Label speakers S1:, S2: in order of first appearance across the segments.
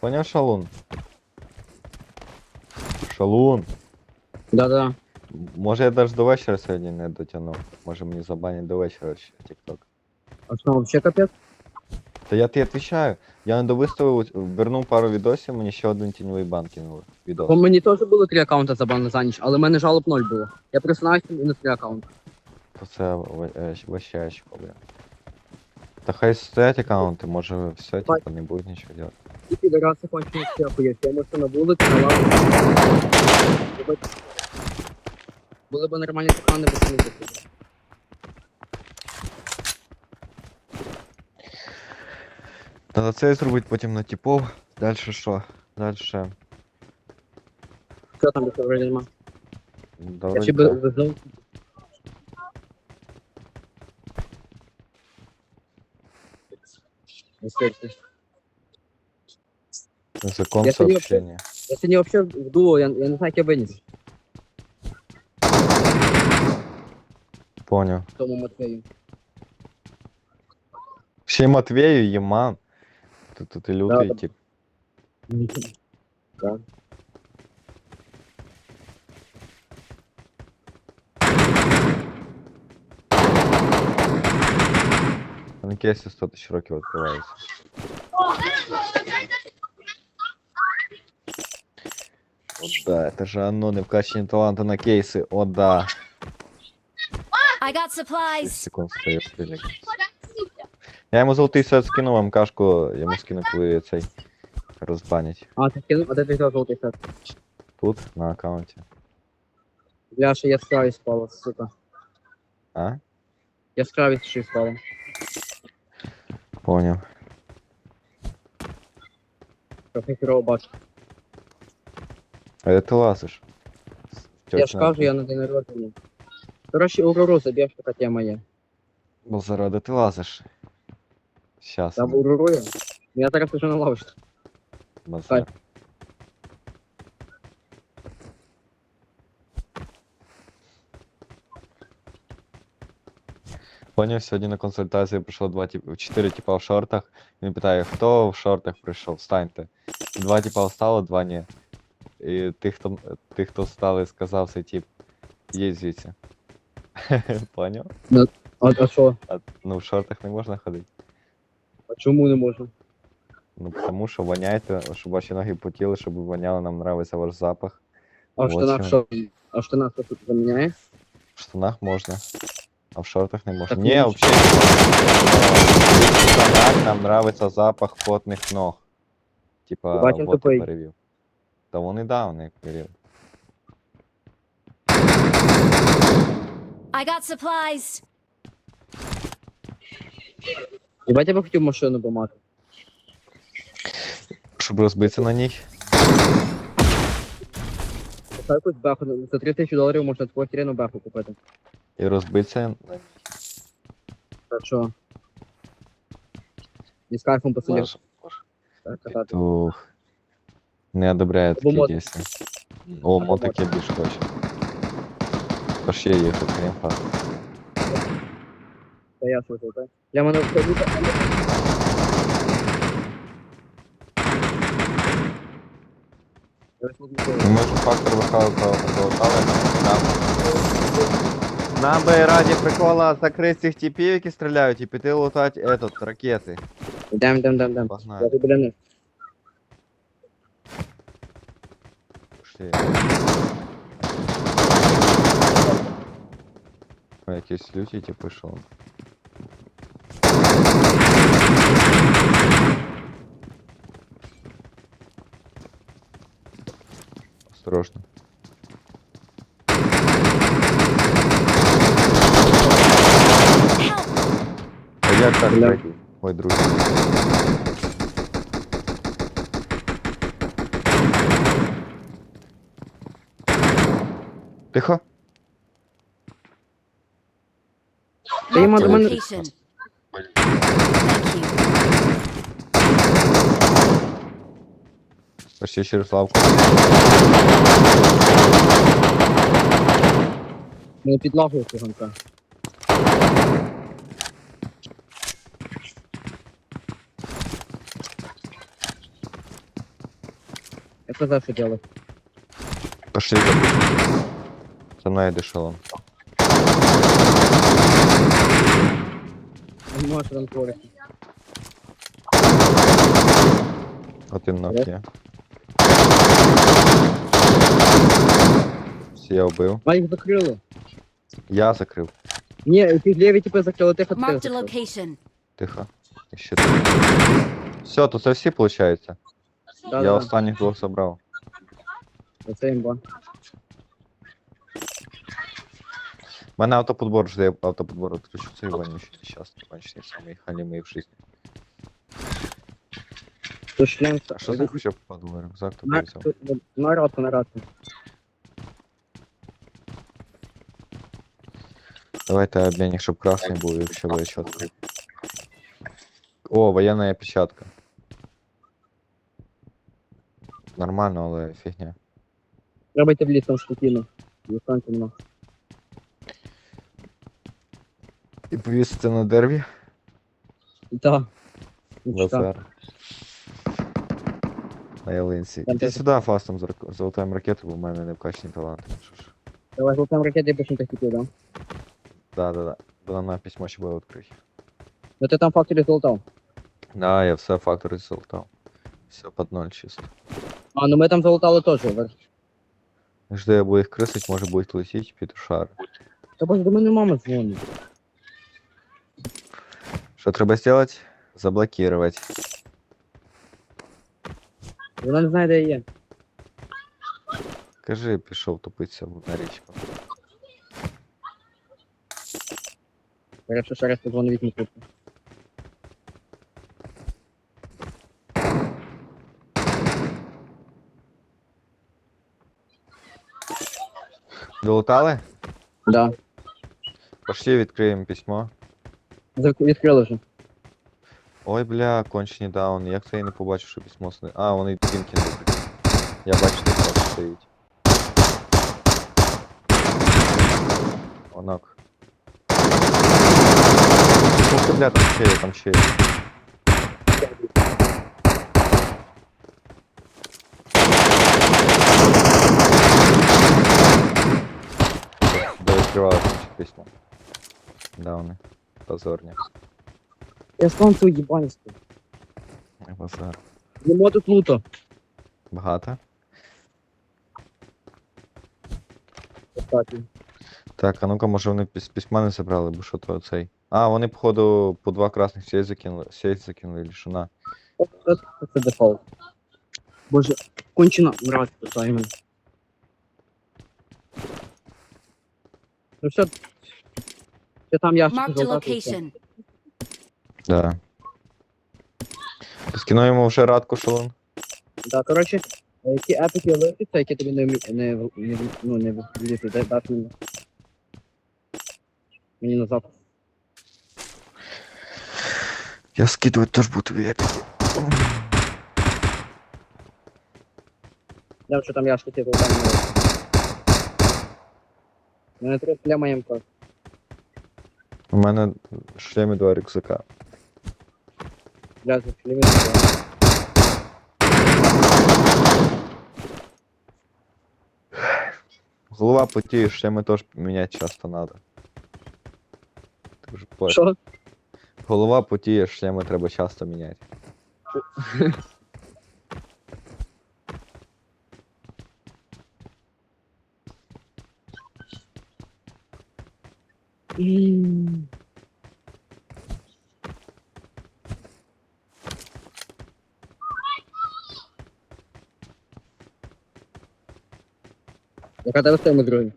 S1: Поняв шалун? Шалун.
S2: Да-да.
S1: М- Може я навіть до вечора сьогодні не дотягнув. Може мені забанять до вечора ще TikTok.
S2: А що, вообще капець?
S1: Та я тобі відповідаю, я не довиставив, вернув пару відосів, мені ще один тіньовий бан кинули. Відос.
S2: Бо мені теж було три аккаунти забанено за ніч, але в мене жалоб ноль було. Я просинаюся і на три аккаунти.
S1: То це е, вообще очко, бля. Та хай стоять аккаунти, може все,
S2: Бать.
S1: типа, не буде нічого делать.
S2: І підараси кончені всі охуєть. Я можу на вулиці, на лаві. Були б- Були б нормальні команди, бо це не такі.
S1: Треба це зробити потім на типов. Дальше що? Дальше.
S2: Що там більше вроді нема? Я
S1: Давай.
S2: ще би везу.
S1: Закон
S2: Я сьогодні
S1: сообщения.
S2: Я сьогодні взагалі в дуо, я, я не знаю, як я виніс
S1: Понял.
S2: в тому Матвею.
S1: Ще й Матвею, Єман. Тут, тут і лютий,
S2: Да,
S1: тип.
S2: Да.
S1: На кейсі 100 тисяч років відкривається. О, да, это же оно не в качестве таланта на кейси. О, да.
S3: I got
S1: 10
S3: supplies.
S1: секунд стою стрілять. Я йому золотий сет скинув, вам кашку, йому скину, коли цей розбанять.
S2: А, ти кинув, а де ти взяв жовтий сет?
S1: Тут, на аккаунті.
S2: Бляша, яскравість спала, сука.
S1: А?
S2: Яскравість ще спала.
S1: Поняв.
S2: Трохи хірово бачу.
S1: А де ти лазиш?
S2: Я ж кажу, я на день народження. Коротше, Уруру заб'єш, така тема є.
S1: Бо заради ти лазиш. Щас.
S2: Я урурую. Я зараз уже на лавочці.
S1: Базар. Поняв, сьогодні на консультацію прийшло два типу, чотири типа в шортах. Він питає, хто в шортах прийшов, встаньте. Два типа встало, два ні. І тих, хто, тих, хто встали, сказав цей тип, є звідси. Поняв?
S2: А, а що?
S1: А, ну в шортах не можна ходити.
S2: А чому не можу?
S1: Ну, тому що воняєте, щоб ваші ноги потіли, щоб ви воняли, нам нравиться ваш запах.
S2: А в
S1: Вот
S2: штанах
S1: чого.
S2: що? А в штанах що тут заміняє?
S1: В штанах можна, а в шортах не можна.
S2: Так
S1: Не,
S2: ну,
S1: вообще. В штанах нам нравится запах потних ног. Типа,
S2: Бачив
S1: вот
S2: тупий.
S1: перевів. Та вони да, вони перевів.
S3: I got supplies.
S2: Єбать, я би хотів машину помати.
S1: Щоб розбитися на ній.
S2: Та якусь беху, за 3 тисячі доларів можна таку хірену беху купити.
S1: І розбитися на ній.
S2: Так що. І з кайфом посидів.
S1: Може, може.
S2: Так, катати.
S1: Тух. Не одобряю
S2: Або
S1: такі
S2: мод.
S1: дії. О,
S2: Або
S1: мотик я більш хочу. Тож є їхати, не факт.
S2: Та я слухаю, так? Я мене все літо.
S1: Ну, Ми ж фактор вихав Нам би раді прикола закрити цих типів, які стріляють, і піти лутати этот, ракети.
S2: Йдем, йдем, йдем, йдем. Я
S1: Погнали.
S2: тут біля них.
S1: Пішли. О, якісь люті ті пішов. Осторожно. Як так
S2: Бля.
S1: пройти? Ой, друзі. Тихо.
S2: Та йому до мене.
S3: location. Thank you.
S1: Почти через лавку.
S2: Не підлагою цигонка. Я сказав, що делать.
S1: Пошли. За мною йде шалом.
S2: Не можеш там творити.
S1: Один нок є. Всі я вбив.
S2: А їх закрили.
S1: Я закрив.
S2: Ні, ті ліві типи закрили, тихо, тихо.
S3: Marked a
S2: тихо.
S3: location.
S1: Тихо. І ще три. Все, то це всі виходить.
S2: Да,
S1: Я
S2: да,
S1: останніх двох забрав.
S2: да. Це імба.
S1: У мене автоподбор жде, автоподбор відключу цей вонючий сейчас, кончений самий халімий в житті.
S2: Тут шлем.
S1: А що за хоча попаду рюкзак
S2: На,
S1: такий взяв?
S2: тут, на роту, на роту.
S1: Давайте обмінник, щоб красний був, якщо буде чітко. О, воєнна опечатка. Нормально, але фігня.
S2: Треба йти в ліс там спокійно. Лісанки нема.
S1: І повісити на дереві.
S2: Так. Ну, чекай.
S1: ВСР. На ялинці.
S2: Там
S1: Іди
S2: теж-
S1: сюди фастом зрак- золотаємо ракету, бо в мене не вкачані таланти. Що ж.
S2: Давай золотим ракети і пишемо техніку, да?
S1: Да, да, да. Бо на письмо ще буде відкрити.
S2: Ну ти там факторі золотав.
S1: Да, я все фактори золотав. Все під ноль чисто.
S2: А, ну ми там золотали теж, верх.
S1: Жду я буду їх крисить, може будуть летіти під шар.
S2: Та боже, до мене мама дзвонить.
S1: Що треба зробити? Заблокувати.
S2: Вона не знає, де я є.
S1: Кажи, пішов тупитися на річку.
S2: Якщо ще раз позвоню вікну трубку.
S1: Долутали?
S2: Да.
S1: Пошли відкриємо письмо.
S2: Зак- Відкрили вже.
S1: Ой, бля, кончені даун. Як це я не побачив, що письмо сни. А, вони пінки не закриті. Я бачу, де хтось стоїть. Онок. Ух ти, бля, там ще є, там ще є. Інші письмо. Дауни. Позорні.
S2: Я сам цю їбанську.
S1: Базар.
S2: Нема тут лута.
S1: Багато.
S2: Кстати.
S1: Так, а ну-ка, може вони піс- письма не забрали, бо що то цей. А, вони, походу, по два красних сеть закинули, сеть закинули, чи на.
S2: Це, дефолт. Боже, кончена мразь питає Ну все. Це там ящик
S3: Marked a
S2: золотатий, все.
S3: location.
S1: Да. Скину йому вже радку шалон.
S2: Да, коротше, е, які епіки лишаться, які тобі не, вмі- не, в- не, в- ну, не влізуть, дай даш мені. Мені назад.
S1: Я скидувати теж буду епіки.
S2: Я що там ящики золота не можу. У мене три пляма МК.
S1: У мене в шлемі два рюкзака.
S2: Бля, за шлемі золота.
S1: Голова потіє, шлеми теж міняти часто надо. Ти вже понял.
S2: Що?
S1: Голова потіє, шлеми треба часто міняти.
S2: Яка тебе стоїмо другий?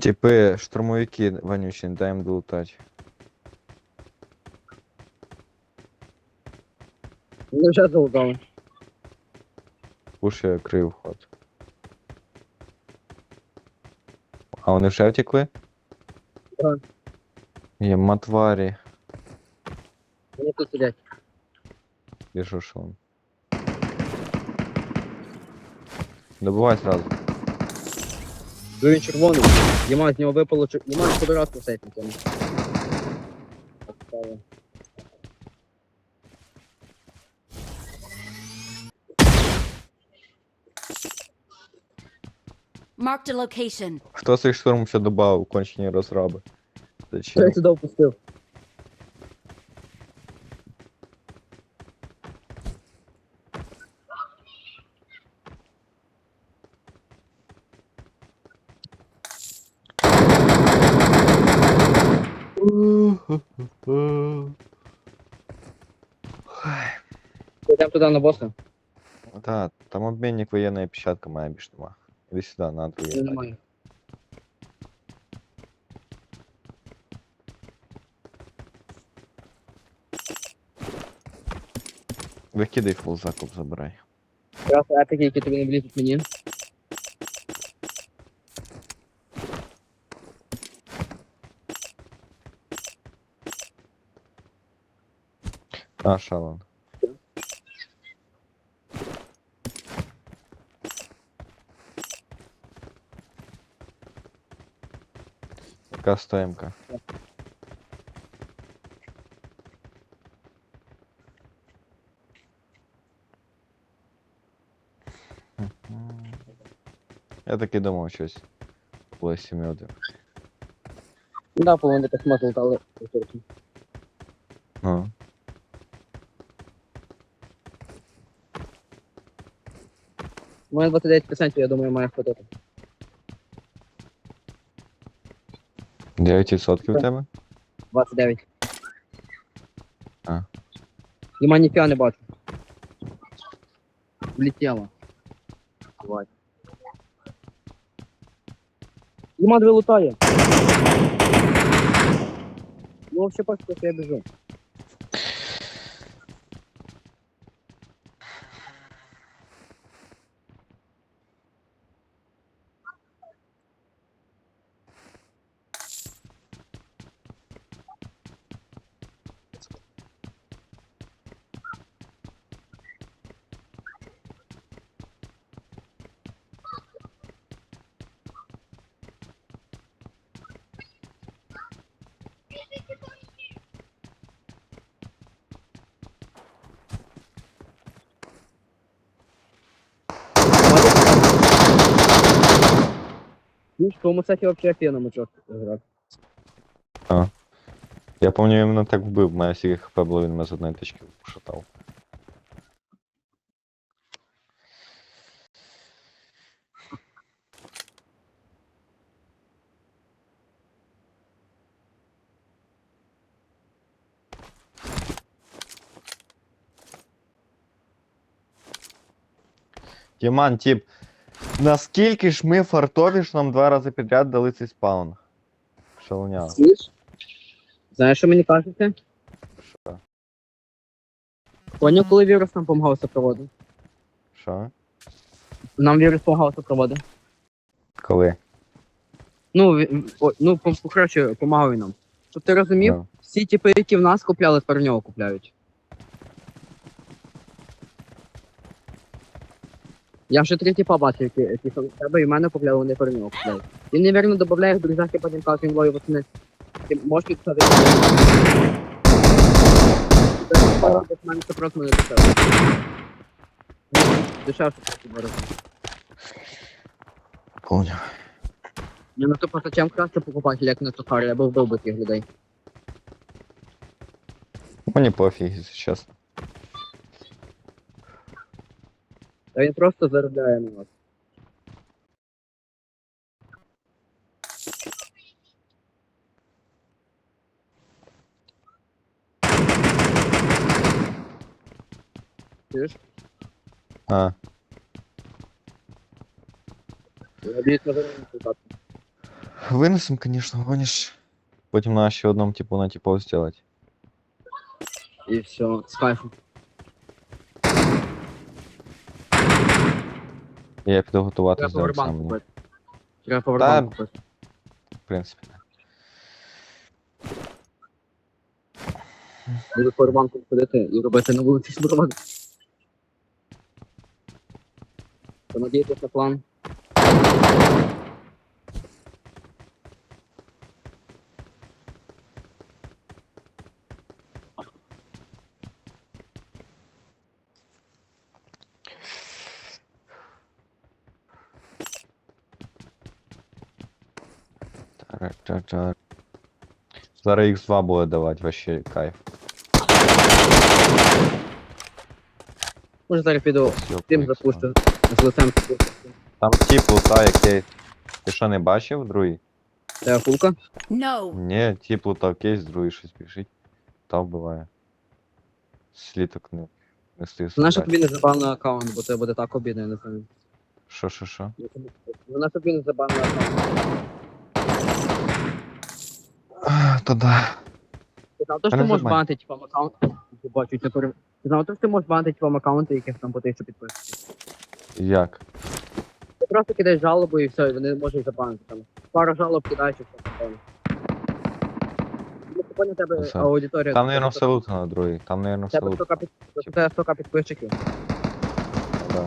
S2: Тут є
S1: Типи, штурмовики вонючі, не дай їм долутати.
S2: Вони вже залутали.
S1: Пуш я крив вход. А вони вже втекли?
S2: Так.
S1: Є матварі.
S2: Вони тут сидять.
S1: Біжу шон. Добувай сразу.
S2: Ну він червоний. Єма з нього випало чер... Єма квадратку сейфнути.
S3: Marked a location.
S1: Хто цей штурм ще добавив кончені розраби?
S2: Зачем? Я сюди впустив? Йдемо туди на боса.
S1: Та, там обмінник воєнна печатка має більш нема. Іди сюди, на другий.
S2: Ні,
S1: етаж.
S2: Немає.
S1: Викидай фул закуп, забирай.
S2: Якраз епіки, які тобі не влізуть мені.
S1: А, шалон. Яка стоїмка? Мгм. Я таки думав щось. Було 7 один.
S2: Ну да, по-моєму, так смазал, але...
S1: Ну.
S2: У мене 29%, я думаю, має хватити.
S1: 9% у тебе?
S2: 29.
S1: А.
S2: Нема ніфіга не бачу. Влетіло. Давай. Нема дві лутає. Ну, вообще бачите, що я біжу. Ну, в тому сеті вообще офігенно мочок грати.
S1: Я пам'ятаю, іменно так вбив, мене всі хп було, він мене з одної точки шатав. Діман, тип, наскільки ж ми фартові, що нам два рази підряд дали цей спаун?
S2: Слышь? Знаєш, що мені кажете?
S1: Що?
S2: Поняв, коли вірус нам помагав супроводу?
S1: Що?
S2: Нам вірус помагав супроводу.
S1: Коли?
S2: Ну, ві- о, ну, по- коротше, помагав він нам. Щоб ти розумів,
S1: Да.
S2: всі типи, які в нас купляли, тепер в нього купляють. Я вже три типа бачив, які, які в тебе і в мене купляли, вони тепер в нього купляють. Він, невірно, додає їх друзяки, потім каже, він ловить пацани. Ти можеш підписати? В мене це просто не дешевше. Дешевше просто два рази.
S1: Поняв.
S2: Я на то просто чим краще покупати, як на Сухарі, я би вбив би тих людей.
S1: Мені пофіг, якщо чесно.
S2: Та він просто заробляє на вас. Чуєш?
S1: А,
S2: Я надіюсь, на результат.
S1: винесем, конечно, гониш. Потім на ще одному типу на типов сделать.
S2: І все, з кайфом.
S1: Я піду готувати
S2: Треба
S1: зробити сам,
S2: повербанк
S1: мені,
S2: купити. Треба повербанк купити.
S1: в принципі.
S2: Буду по рванку ходити і робити на вулиці шмурвак. Понадійтесь на план.
S1: Так-так-так. Зараз X2 буде давати вообще кайф.
S2: Може зараз піду
S1: Всьо,
S2: тим
S1: по X2.
S2: запущу з лицем.
S1: Там тип лута, який. Ти що не бачив, другий?
S2: Це.
S3: No.
S1: Ні, тип лутав кейс, другий щось біжить. Та вбиває. Сліток не, не стиг
S2: Знаєш, що
S1: забрати.
S2: тобі не забав аккаунт, бо це буде так обідно, я не знаю.
S1: Що, що, що?
S2: Вона тобі не забав аккаунт.
S1: То да.
S2: Ти знав, то, що ти можеш
S1: забань.
S2: банити типам аккаунт. Бачу, не. Ти знав, то, що ти можеш банити типам аккаунти, яких там по тисячу підписів.
S1: Як?
S2: Ти просто кидаєш жалобу і все, і вони можуть забанити там. Пару жалоб кидаєш і все, напевно. Ну, типу, на тебе
S1: Все.
S2: аудиторія.
S1: Там, наверное, все лутано, другий. Там, наверное, все
S2: Тебе
S1: лутано.
S2: 100 під... у тебе 100 підписчиків.
S1: Да.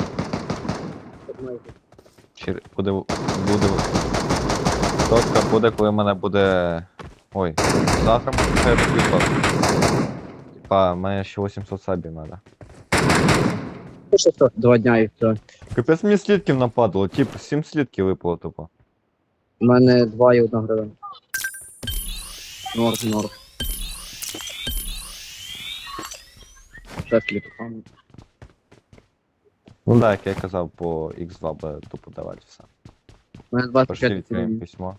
S1: Чир... Буде... Буде... Сотка буде, коли в мене буде... Ой, завтра може це такий сот. Типа, в мене ще 800 сабів надо.
S2: Ну, що, що, Два дня і все.
S1: Капець мені слідків нападало, тип, 7 слідків випало тупо.
S2: У мене два і одна гривень. Норм, норм. Ще слід.
S1: Ну да, як я казав, по X2 буде тупо давати все.
S2: У мене
S1: Пошли
S2: 25
S1: відкриємо
S2: гривень.
S1: письмо.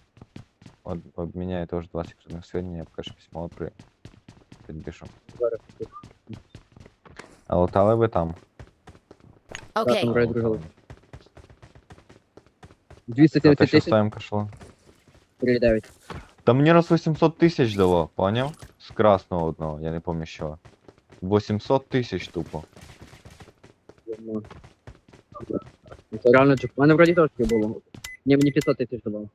S1: От, обміняю теж 20 секретних сведений, я покажу письмо при... Підпишу.
S2: Зараз.
S1: А лутали ви там?
S2: Так,
S3: Okay.
S2: там
S1: А,
S2: рейд
S1: лутали.
S2: другий.
S1: А
S2: 270
S1: ти що
S2: тисяч,
S1: ставим кашло?
S2: 3,9.
S1: Та мені раз 800 тисяч дало, поняв? З красного одного, я не пам'ятаю що. 800 тисяч тупо.
S2: Ну, Це реально чек. У мене вроді теж таке було. Ні, мені 500 тисяч давало.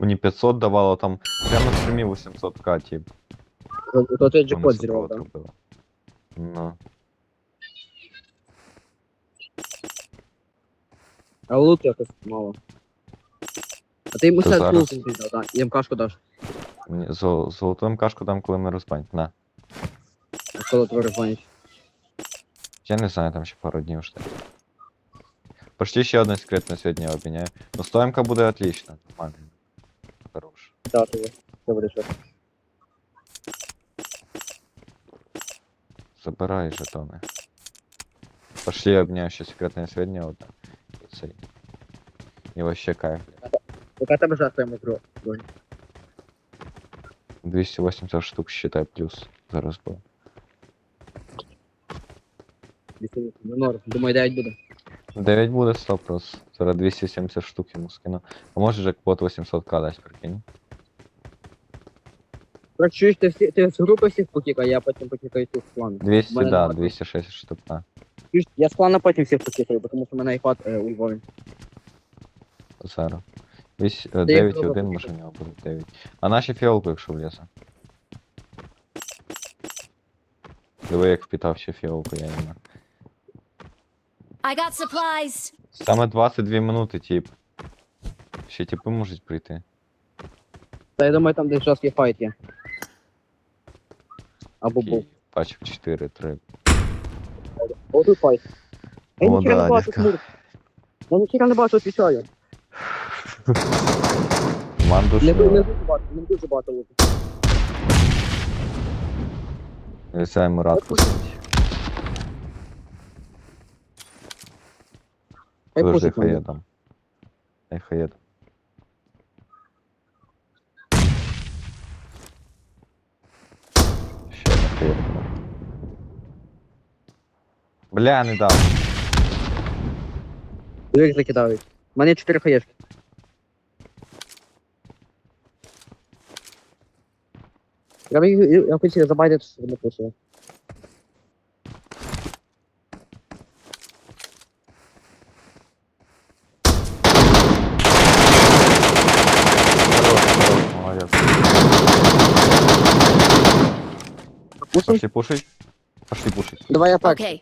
S1: Мені 500 давало там прямо в стрімі 800к, тип.
S2: То той
S1: Вони
S2: джекпот
S1: з
S2: зірвав,
S1: того
S2: так?
S1: зробили. Ну.
S2: А лут якось мало. А ти йому
S1: То
S2: все
S1: зараз.
S2: лут віддав, так? І МКшку даш.
S1: Мені зо- Золотим кашку дам, коли ми розбань. На.
S2: А коли твій роззвонить.
S1: Я не знаю, там ще пару днів жде. Почти ще одне секретне сьогодні я обміняю. Ну, стоїмка буде отлично. Нормально. Хорош.
S2: Так, тобі. Добре, що.
S1: Забирай жетони. Пошли, я обняю ще секретне сведення одне. І цей. І вообще кайф.
S2: Яка тебе жертва йому зро?
S1: 280 штук считай плюс. Зараз буде.
S2: Ну, норм. Думаю, 9 буде.
S1: 9 буде 100 просто. Зараз 270 штук йому скину. А може джекпот 800к дасть, прикинь.
S2: Короче, чуєш, ти, всі, ти з групи всіх покікай, я потім покікаю цих з клану.
S1: 200,
S2: мене
S1: да,
S2: нема.
S1: 260 штук, да.
S2: Чуєш, я з клана потім всіх покікаю, тому що в мене айпад е, у Львові.
S1: Зараз. Вісь- е,
S2: як
S1: 9 і
S2: довго
S1: 1
S2: поки
S1: може в нього буде 9. А наші фіолку, якщо влізе. Диви, як впітав ще фіолку, я не
S3: I got supplies.
S1: Саме 22 минути, тип. Ще типи можуть прийти.
S2: Та я думаю, там десь жорсткий файт є. Або був.
S1: Пачок 4, 3.
S2: Оду пай. Я
S1: О,
S2: ніхіра
S1: да,
S2: не бачу
S1: Ліска.
S2: смурт. Я ніхіра не бачу, отвічаю.
S1: Команду
S2: Не, ду- не
S1: що
S2: дуже багато, не дуже багато луку.
S1: висаємо радку.
S2: Хай
S1: Подожди,
S2: пушить
S1: хай я
S2: мене.
S1: там. Хай хай я там. 4. Бля, не
S2: дал. Двік закидають. У мене 4 хаєшки. Я, я, я хотів забайтити, що не пушили. Пушим?
S1: Пошли пушить. Пошли пушить.
S2: Давай я так.
S3: Okay.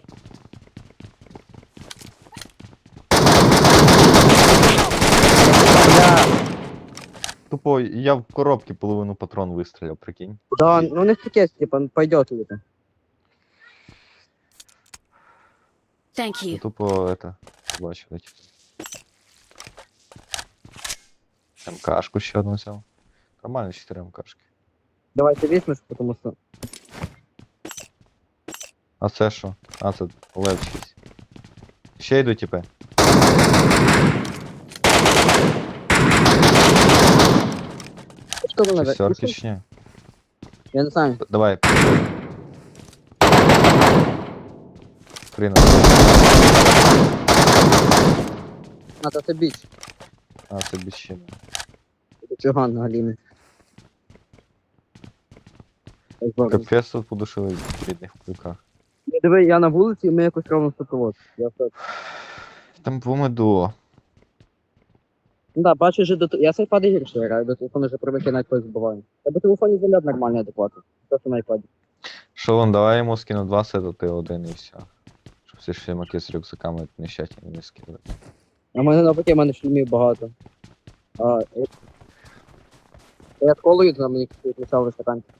S2: Я...
S1: Тупо, я в коробке половину патрон выстрелил, прикинь.
S2: Да, ну не таке, типа, пойдет это.
S3: Thank
S1: Я
S3: you.
S1: тупо это бачу, типу. МКшку ще одну взяв. Нормально 4 МКшки.
S2: Давай ти візьмеш, тому що...
S1: А це що? А, це лев 6. Ще йду, типи.
S2: Що вона
S1: Шестерки чи ні?
S2: Я не знаю.
S1: Д- Давай. Хрена.
S2: А, то це біч.
S1: А, це біщина.
S2: Це Чиган на Галіни. Так, добре.
S1: Капець тут подушили в бідних пилках.
S2: Диви, я на вулиці, і ми якось ровно супровод. Я все.
S1: Там помидо.
S2: Ну да, бачу, що до т- я сайпади гірше граю, до телефону вже привик, я навіть когось збиваю. По телефоні заряд нормальний адекватний. Те, що на айпаді.
S1: Шалон, давай йому скину два сета, ти один і все. Щоб всі шлімаки з рюкзаками нещасні не скидати.
S2: А в мене навпаки, в мене шлімів багато. А, е, я з колою за мені відключав стаканчик.